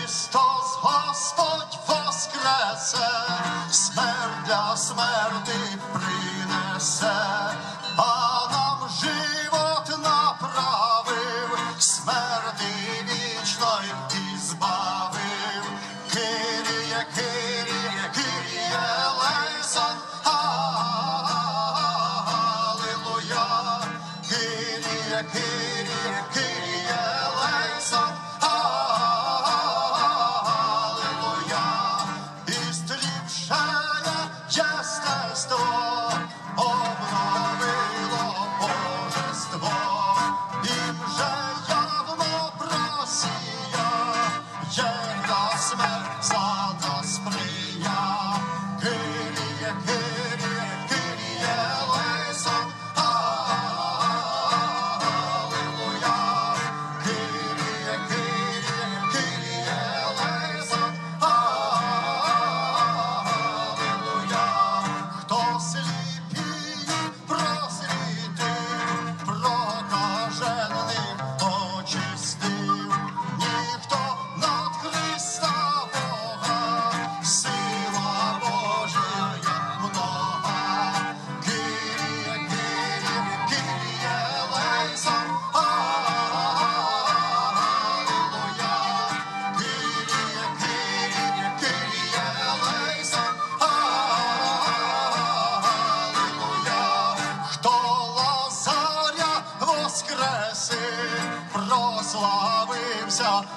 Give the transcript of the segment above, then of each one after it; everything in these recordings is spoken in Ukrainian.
Христос Господь воскресе, смерть для смерти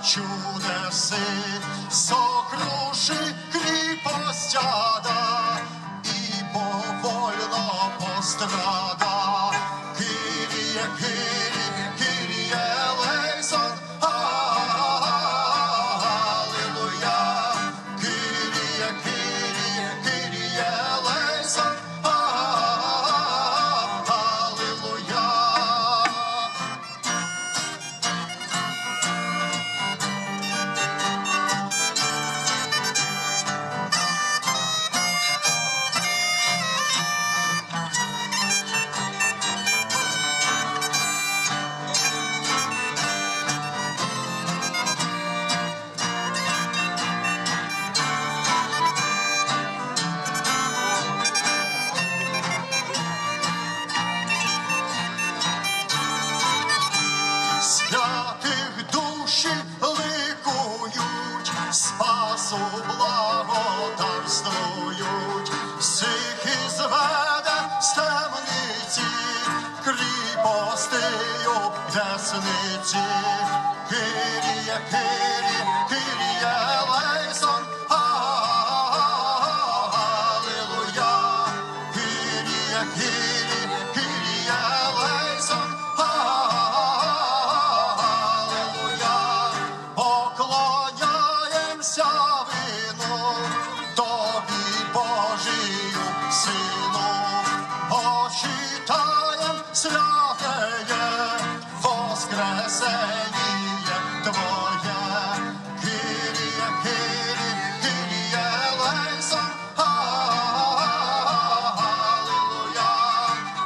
чудеси, сокруши кріпостяда і повольно пострада. Киріє, Киріє, ликують, спасу благодарствують, всіх зведе з темниці, кріпостею ясниці. Кирія, Кирі, Кирія, Лейсон, святеє, воскресеніє Твоє, Кирія, Кирія, Кирія, Лейсон, Аллилуйя,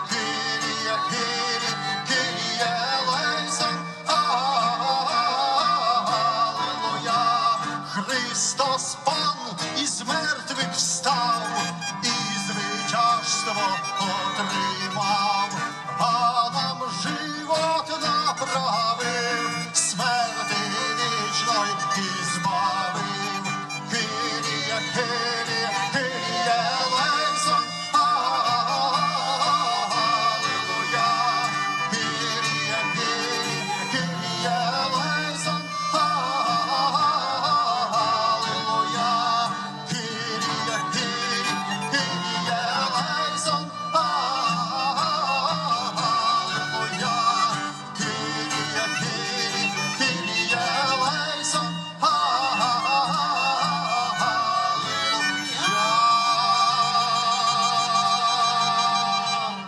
Кирія, Кирія, Кирія, Лейсон, Аллилуйя, Христос Пан із мертвих встав, і звичайство отримав а нам живот направив, смерти вічної і збавив, Кирія,